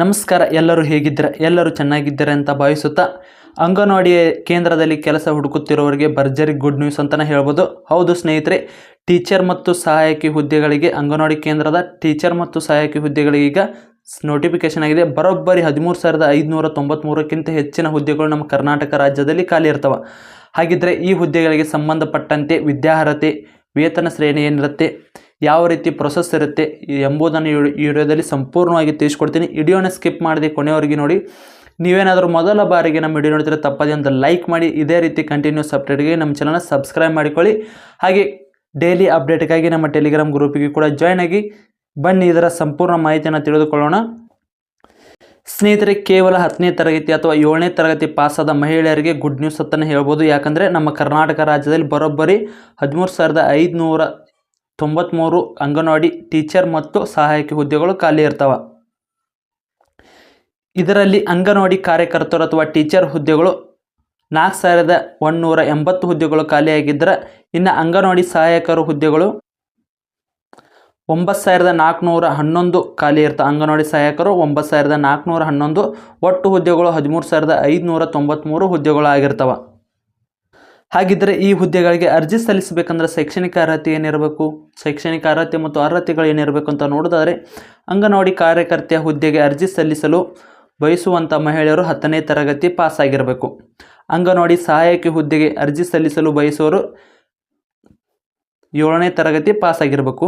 ನಮಸ್ಕಾರ, ಎಲ್ಲರೂ ಹೇಗಿದ್ದೀರಾ? ಎಲ್ಲರೂ ಚೆನ್ನಾಗಿದ್ದಾರೆ ಅಂತ ಭಾವಿಸುತ್ತಾ ಅಂಗನವಾಡಿ ಕೇಂದ್ರದಲ್ಲಿ ಕೆಲಸ ಹುಡುಕುತ್ತಿರುವವರಿಗೆ ಭರ್ಜರಿ ಗುಡ್ ನ್ಯೂಸ್ ಅಂತಲೇ ಹೇಳ್ಬೋದು. ಹೌದು ಸ್ನೇಹಿತರೆ ಟೀಚರ್ ಮತ್ತು ಸಹಾಯಕಿ ಹುದ್ದೆಗಳಿಗೆ, ಅಂಗನವಾಡಿ ಕೇಂದ್ರದ ಟೀಚರ್ ಮತ್ತು ಸಹಾಯಕಿ ಹುದ್ದೆಗಳಿಗೆ ಈಗ ನೋಟಿಫಿಕೇಶನ್ ಆಗಿದೆ. ಬರೋಬ್ಬರಿ ಹದಿಮೂರು ಸಾವಿರದ ಐದುನೂರ ತೊಂಬತ್ತ್ಮೂರಕ್ಕಿಂತ ಹೆಚ್ಚಿನ ಹುದ್ದೆಗಳು ನಮ್ಮ ಕರ್ನಾಟಕ ರಾಜ್ಯದಲ್ಲಿ ಖಾಲಿ ಇರ್ತವೆ. ಹಾಗಿದ್ದರೆ ಈ ಹುದ್ದೆಗಳಿಗೆ ಸಂಬಂಧಪಟ್ಟಂತೆ ವಿದ್ಯಾರ್ಹತೆ, ವೇತನ ಶ್ರೇಣಿ ಏನಿರುತ್ತೆ? ಯಾವ ರೀತಿ ಪ್ರೊಸೆಸ್ ಇರುತ್ತೆ ಎಂಬುದನ್ನು ಈ ವಿಡಿಯೋದಲ್ಲಿ ಸಂಪೂರ್ಣವಾಗಿ ತಿಳಿಸ್ಕೊಡ್ತೀನಿ. ವಿಡಿಯೋನ ಸ್ಕಿಪ್ ಮಾಡದೆ ಕೊನೆಯವರೆಗೆ ನೋಡಿ. ನೀವೇನಾದರೂ ಮೊದಲ ಬಾರಿಗೆ ನಮ್ಮ ವಿಡಿಯೋ ನೋಡಿದರೆ ತಪ್ಪದೆ ಒಂದು ಲೈಕ್ ಮಾಡಿ. ಇದೇ ರೀತಿ ಕಂಟಿನ್ಯೂಸ್ ಅಪ್ಡೇಟ್ಗೆ ನಮ್ಮ ಚಾನಲ್ನ ಸಬ್ಸ್ಕ್ರೈಬ್ ಮಾಡಿಕೊಳ್ಳಿ. ಹಾಗೆ ಡೈಲಿ ಅಪ್ಡೇಟ್ಗಾಗಿ ನಮ್ಮ ಟೆಲಿಗ್ರಾಮ್ ಗ್ರೂಪಿಗೆ ಕೂಡ ಜಾಯ್ನ್ ಆಗಿ ಬನ್ನಿ. ಇದರ ಸಂಪೂರ್ಣ ಮಾಹಿತಿಯನ್ನು ತಿಳಿದುಕೊಳ್ಳೋಣ. ಸ್ನೇಹಿತರೆ, ಕೇವಲ ಹತ್ತನೇ ತರಗತಿ ಅಥವಾ ಏಳನೇ ತರಗತಿ ಪಾಸಾದ ಮಹಿಳೆಯರಿಗೆ ಗುಡ್ ನ್ಯೂಸ್ ಅಂತಲೇ ಹೇಳ್ಬೋದು. ಯಾಕಂದರೆ ನಮ್ಮ ಕರ್ನಾಟಕ ರಾಜ್ಯದಲ್ಲಿ ಬರೋಬ್ಬರಿ ಹದಿಮೂರು ಸಾವಿರದ ಐದುನೂರ ತೊಂಬತ್ತ್ಮೂರು ಅಂಗನವಾಡಿ ಟೀಚರ್ ಮತ್ತು ಸಹಾಯಕಿ ಹುದ್ದೆಗಳು ಖಾಲಿ ಇರ್ತವೆ. ಇದರಲ್ಲಿ ಅಂಗನವಾಡಿ ಕಾರ್ಯಕರ್ತರು ಅಥವಾ ಟೀಚರ್ ಹುದ್ದೆಗಳು ನಾಲ್ಕು ಸಾವಿರದ ಒಂದುನೂರ ಎಂಬತ್ತು ಹುದ್ದೆಗಳು ಖಾಲಿಯಾಗಿದ್ದರೆ ಇನ್ನು ಅಂಗನವಾಡಿ ಸಹಾಯಕರು ಹುದ್ದೆಗಳು ಒಂಬತ್ತು ಸಾವಿರದ ನಾಲ್ಕುನೂರ ಹನ್ನೊಂದು ಖಾಲಿ ಇರ್ತವೆ ಅಂಗನವಾಡಿ ಸಹಾಯಕರು ಒಂಬತ್ತು ಸಾವಿರದ ನಾಲ್ಕುನೂರ ಹನ್ನೊಂದು, ಒಟ್ಟು ಹುದ್ದೆಗಳು ಹದಿಮೂರು ಸಾವಿರದ ಐದುನೂರ ತೊಂಬತ್ತ್ಮೂರು ಹುದ್ದೆಗಳು ಆಗಿರ್ತವೆ ಹಾಗಿದ್ದರೆ ಈ ಹುದ್ದೆಗಳಿಗೆ ಅರ್ಜಿ ಸಲ್ಲಿಸಬೇಕಂದ್ರೆ ಶೈಕ್ಷಣಿಕ ಅರ್ಹತೆ ಏನಿರಬೇಕು? ಶೈಕ್ಷಣಿಕ ಅರ್ಹತೆ ಮತ್ತು ಅರ್ಹತೆಗಳು ಏನಿರಬೇಕು ಅಂತ ನೋಡೋದಾದರೆ, ಅಂಗನವಾಡಿ ಕಾರ್ಯಕರ್ತೆಯ ಹುದ್ದೆಗೆ ಅರ್ಜಿ ಸಲ್ಲಿಸಲು ಬಯಸುವಂಥ ಮಹಿಳೆಯರು ಹತ್ತನೇ ತರಗತಿ ಪಾಸ್ ಆಗಿರಬೇಕು ಅಂಗನವಾಡಿ ಸಹಾಯಕಿ ಹುದ್ದೆಗೆ ಅರ್ಜಿ ಸಲ್ಲಿಸಲು ಬಯಸುವರು ಏಳನೇ ತರಗತಿ ಪಾಸ್ ಆಗಿರಬೇಕು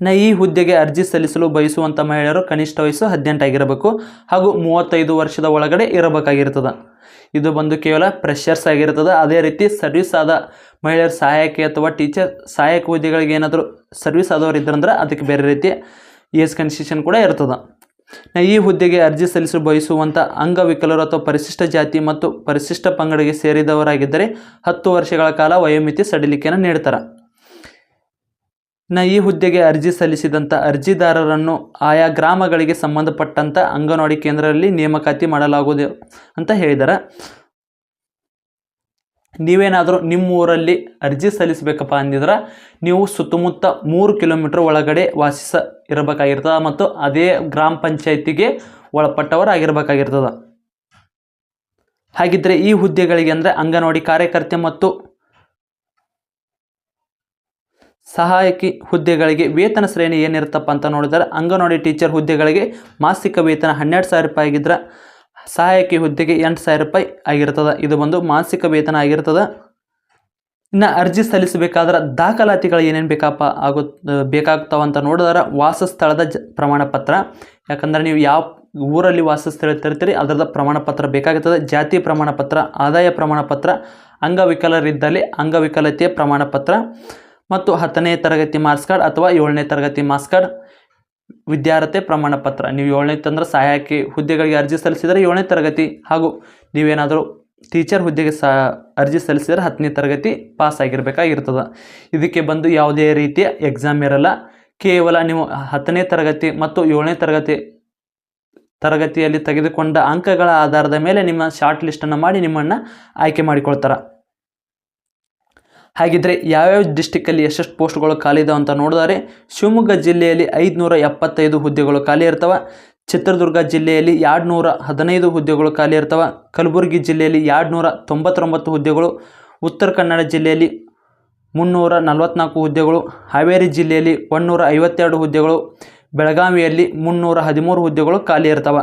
ಇನ್ನು ಈ ಹುದ್ದೆಗೆ ಅರ್ಜಿ ಸಲ್ಲಿಸಲು ಬಯಸುವಂಥ ಮಹಿಳೆಯರು ಕನಿಷ್ಠ ವಯಸ್ಸು ಹದಿನೆಂಟಾಗಿರಬೇಕು ಹಾಗೂ ಮೂವತ್ತೈದು ವರ್ಷದ ಒಳಗಡೆ ಇರಬೇಕಾಗಿರ್ತದೆ ಇದು ಬಂದು ಕೇವಲ ಪ್ರೆಷರ್ಸ್ ಆಗಿರ್ತದೆ ಅದೇ ರೀತಿ ಸರ್ವಿಸ್ ಆದ ಮಹಿಳೆಯರ ಸಹಾಯಕಿ ಅಥವಾ ಟೀಚರ್ ಸಹಾಯಕ ಹುದ್ದೆಗಳಿಗೆ ಏನಾದರೂ ಸರ್ವಿಸ್ ಆದವರು ಇದ್ರಂದ್ರೆ ಅದಕ್ಕೆ ಬೇರೆ ರೀತಿ ಏಜ್ ಕನ್ಸಿಷನ್ ಕೂಡ ಇರ್ತದೆ. ಈ ಹುದ್ದೆಗೆ ಅರ್ಜಿ ಸಲ್ಲಿಸಲು ಬಯಸುವಂಥ ಅಂಗವಿಕಲರು ಅಥವಾ ಪರಿಶಿಷ್ಟ ಜಾತಿ ಮತ್ತು ಪರಿಶಿಷ್ಟ ಪಂಗಡಿಗೆ ಸೇರಿದವರಾಗಿದ್ದರೆ ಹತ್ತು ವರ್ಷಗಳ ಕಾಲ ವಯೋಮಿತಿ ಸಡಿಲಿಕೆಯನ್ನು ನೀಡ್ತಾರೆ. ಇನ್ನು ಈ ಹುದ್ದೆಗೆ ಅರ್ಜಿ ಸಲ್ಲಿಸಿದಂಥ ಅರ್ಜಿದಾರರನ್ನು ಆಯಾ ಗ್ರಾಮಗಳಿಗೆ ಸಂಬಂಧಪಟ್ಟಂಥ ಅಂಗನವಾಡಿ ಕೇಂದ್ರದಲ್ಲಿ ನೇಮಕಾತಿ ಮಾಡಲಾಗುವುದು ಅಂತ ಹೇಳಿದ್ದಾರೆ ನೀವೇನಾದರೂ ನಿಮ್ಮ ಊರಲ್ಲಿ ಅರ್ಜಿ ಸಲ್ಲಿಸಬೇಕಪ್ಪ ಅಂದಿದ್ರೆ ನೀವು ಸುತ್ತಮುತ್ತ ಮೂರು ಕಿಲೋಮೀಟ್ರ್ ಒಳಗಡೆ ವಾಸಿಸ ಇರಬೇಕಾಗಿರ್ತದೆ ಮತ್ತು ಅದೇ ಗ್ರಾಮ ಪಂಚಾಯತಿಗೆ ಒಳಪಟ್ಟವರಾಗಿರ್ಬೇಕಾಗಿರ್ತದೆ. ಹಾಗಿದ್ದರೆ ಈ ಹುದ್ದೆಗಳಿಗೆ ಅಂದರೆ ಅಂಗನವಾಡಿ ಕಾರ್ಯಕರ್ತೆ ಮತ್ತು ಸಹಾಯಕಿ ಹುದ್ದೆಗಳಿಗೆ ವೇತನ ಶ್ರೇಣಿ ಏನಿರುತ್ತಪ್ಪ ಅಂತ ನೋಡಿದರೆ ಅಂಗನವಾಡಿ ಟೀಚರ್ ಹುದ್ದೆಗಳಿಗೆ ಮಾಸಿಕ ವೇತನ ಹನ್ನೆರಡು ಸಾವಿರ ರೂಪಾಯಿ ಆಗಿದ್ರೆ ಸಹಾಯಕಿ ಹುದ್ದೆಗೆ ಎಂಟು ಸಾವಿರ ರೂಪಾಯಿ ಆಗಿರ್ತದೆ. ಇದು ಬಂದು ಮಾಸಿಕ ವೇತನ ಆಗಿರ್ತದೆ. ಇನ್ನು ಅರ್ಜಿ ಸಲ್ಲಿಸಬೇಕಾದ್ರೆ ದಾಖಲಾತಿಗಳು ಏನೇನು ಬೇಕಪ್ಪ ಆಗು, ಬೇಕಾಗ್ತಾವ ಅಂತ ನೋಡಿದ್ರೆ ವಾಸಸ್ಥಳದ ಜ ಪ್ರಮಾಣ ಪತ್ರ ಯಾಕಂದರೆ ನೀವು ಯಾವ ಊರಲ್ಲಿ ವಾಸಸ್ಥಳ ತರ್ತೀರಿ ಅದರದ ಪ್ರಮಾಣ ಪತ್ರ ಬೇಕಾಗುತ್ತದೆ ಜಾತಿ ಪ್ರಮಾಣ ಪತ್ರ ಆದಾಯ ಪ್ರಮಾಣ ಪತ್ರ ಅಂಗವಿಕಲರಿದ್ದಲ್ಲಿ ಅಂಗವಿಕಲತೆಯ ಪ್ರಮಾಣ ಪತ್ರ ಮತ್ತು ಹತ್ತನೇ ತರಗತಿ ಮಾರ್ಕ್ಸ್ ಕಾರ್ಡ್ ಅಥವಾ ಏಳನೇ ತರಗತಿ ಮಾರ್ಕ್ಸ್ ಕಾರ್ಡ್ ವಿದ್ಯಾರ್ಹತೆ ಪ್ರಮಾಣ ಪತ್ರ ನೀವು ಏಳನೇ ತಂದ್ರೆ ಸಹಾಯಕಿ ಹುದ್ದೆಗಳಿಗೆ ಅರ್ಜಿ ಸಲ್ಲಿಸಿದರೆ ಏಳನೇ ತರಗತಿ ಹಾಗೂ ನೀವೇನಾದರೂ ಟೀಚರ್ ಹುದ್ದೆಗೆ ಸಹ ಅರ್ಜಿ ಸಲ್ಲಿಸಿದರೆ ಹತ್ತನೇ ತರಗತಿ ಪಾಸ್ ಆಗಿರಬೇಕಾಗಿರ್ತದೆ ಇದಕ್ಕೆ ಬಂದು ಯಾವುದೇ ರೀತಿಯ ಎಕ್ಸಾಮ್ ಇರಲ್ಲ. ಕೇವಲ ನೀವು ಹತ್ತನೇ ತರಗತಿ ಮತ್ತು ಏಳನೇ ತರಗತಿ ತರಗತಿಯಲ್ಲಿ ತೆಗೆದುಕೊಂಡ ಅಂಕಗಳ ಆಧಾರದ ಮೇಲೆ ನಿಮ್ಮ ಶಾರ್ಟ್ ಲಿಸ್ಟನ್ನು ಮಾಡಿ ನಿಮ್ಮನ್ನು ಆಯ್ಕೆ ಮಾಡಿಕೊಳ್ತಾರೆ. ಹಾಗಿದ್ರೆ ಯಾವ್ಯಾವ ಡಿಸ್ಟಿಕ್ಕಲ್ಲಿ ಎಷ್ಟೆಷ್ಟು ಪೋಸ್ಟ್ಗಳು ಖಾಲಿ ಇದಾವೆ ಅಂತ ನೋಡಿದರೆ ಶಿವಮೊಗ್ಗ ಜಿಲ್ಲೆಯಲ್ಲಿ ಐದುನೂರ ಎಪ್ಪತ್ತೈದು ಹುದ್ದೆಗಳು ಖಾಲಿ ಇರ್ತವೆ. ಚಿತ್ರದುರ್ಗ ಜಿಲ್ಲೆಯಲ್ಲಿ ಎರಡು ನೂರ ಹದಿನೈದು ಹುದ್ದೆಗಳು ಖಾಲಿ ಇರ್ತವೆ. ಕಲಬುರಗಿ ಜಿಲ್ಲೆಯಲ್ಲಿ ಎರಡು ನೂರ ತೊಂಬತ್ತೊಂಬತ್ತು ಹುದ್ದೆಗಳು. ಉತ್ತರ ಕನ್ನಡ ಜಿಲ್ಲೆಯಲ್ಲಿ ಮುನ್ನೂರ ನಲವತ್ತ್ನಾಲ್ಕು ಹುದ್ದೆಗಳು. ಹಾವೇರಿ ಜಿಲ್ಲೆಯಲ್ಲಿ ಒನ್ನೂರ ಐವತ್ತೆರಡು ಹುದ್ದೆಗಳು. ಬೆಳಗಾವಿಯಲ್ಲಿ ಮುನ್ನೂರ ಹದಿಮೂರು ಹುದ್ದೆಗಳು ಖಾಲಿ ಇರ್ತವೆ.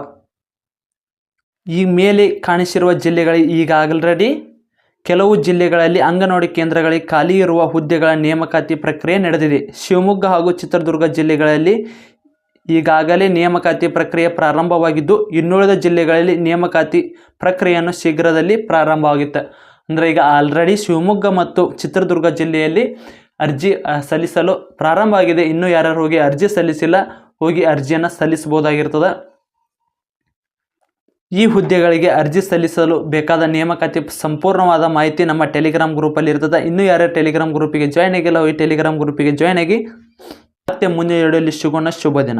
ಈ ಮೇಲೆ ಕಾಣಿಸಿರುವ ಜಿಲ್ಲೆಗಳಿಗೆ ಈಗ ಆಲ್ರೆಡಿ ಕೆಲವು ಜಿಲ್ಲೆಗಳಲ್ಲಿ ಅಂಗನವಾಡಿ ಕೇಂದ್ರಗಳಿಗೆ ಖಾಲಿ ಇರುವ ಹುದ್ದೆಗಳ ನೇಮಕಾತಿ ಪ್ರಕ್ರಿಯೆ ನಡೆದಿದೆ. ಶಿವಮೊಗ್ಗ ಹಾಗೂ ಚಿತ್ರದುರ್ಗ ಜಿಲ್ಲೆಗಳಲ್ಲಿ ಈಗಾಗಲೇ ನೇಮಕಾತಿ ಪ್ರಕ್ರಿಯೆ ಪ್ರಾರಂಭವಾಗಿದ್ದು, ಇನ್ನುಳಿದ ಜಿಲ್ಲೆಗಳಲ್ಲಿ ನೇಮಕಾತಿ ಪ್ರಕ್ರಿಯೆಯನ್ನು ಶೀಘ್ರದಲ್ಲಿ ಪ್ರಾರಂಭವಾಗುತ್ತೆ. ಅಂದರೆ ಈಗ ಆಲ್ರೆಡಿ ಶಿವಮೊಗ್ಗ ಮತ್ತು ಚಿತ್ರದುರ್ಗ ಜಿಲ್ಲೆಯಲ್ಲಿ ಅರ್ಜಿ ಸಲ್ಲಿಸಲು ಪ್ರಾರಂಭ ಆಗಿದೆ. ಇನ್ನೂ ಯಾರ್ಯಾರು ಹೋಗಿ ಅರ್ಜಿ ಸಲ್ಲಿಸಿಲ್ಲ, ಹೋಗಿ ಅರ್ಜಿಯನ್ನು ಸಲ್ಲಿಸಬಹುದಾಗಿರ್ತದೆ? ಈ ಹುದ್ದೆಗಳಿಗೆ ಅರ್ಜಿ ಸಲ್ಲಿಸಲು ಬೇಕಾದ ನೇಮಕಾತಿ ಸಂಪೂರ್ಣವಾದ ಮಾಹಿತಿ ನಮ್ಮ ಟೆಲಿಗ್ರಾಮ್ ಗ್ರೂಪಲ್ಲಿ ಇರ್ತದೆ. ಇನ್ನೂ ಯಾರ್ಯಾರು ಟೆಲಿಗ್ರಾಮ್ ಗ್ರೂಪಿಗೆ ಜಾಯ್ನ್ ಆಗಿಲ್ಲ, ಈ ಟೆಲಿಗ್ರಾಮ್ ಗ್ರೂಪಿಗೆ ಜಾಯ್ನ್ ಆಗಿ ಮತ್ತೆ ಮುಂದಿನ ವಿಡಿಯೋಲಿ ಸಿಗೋಣ. ಶುಭ ದಿನ.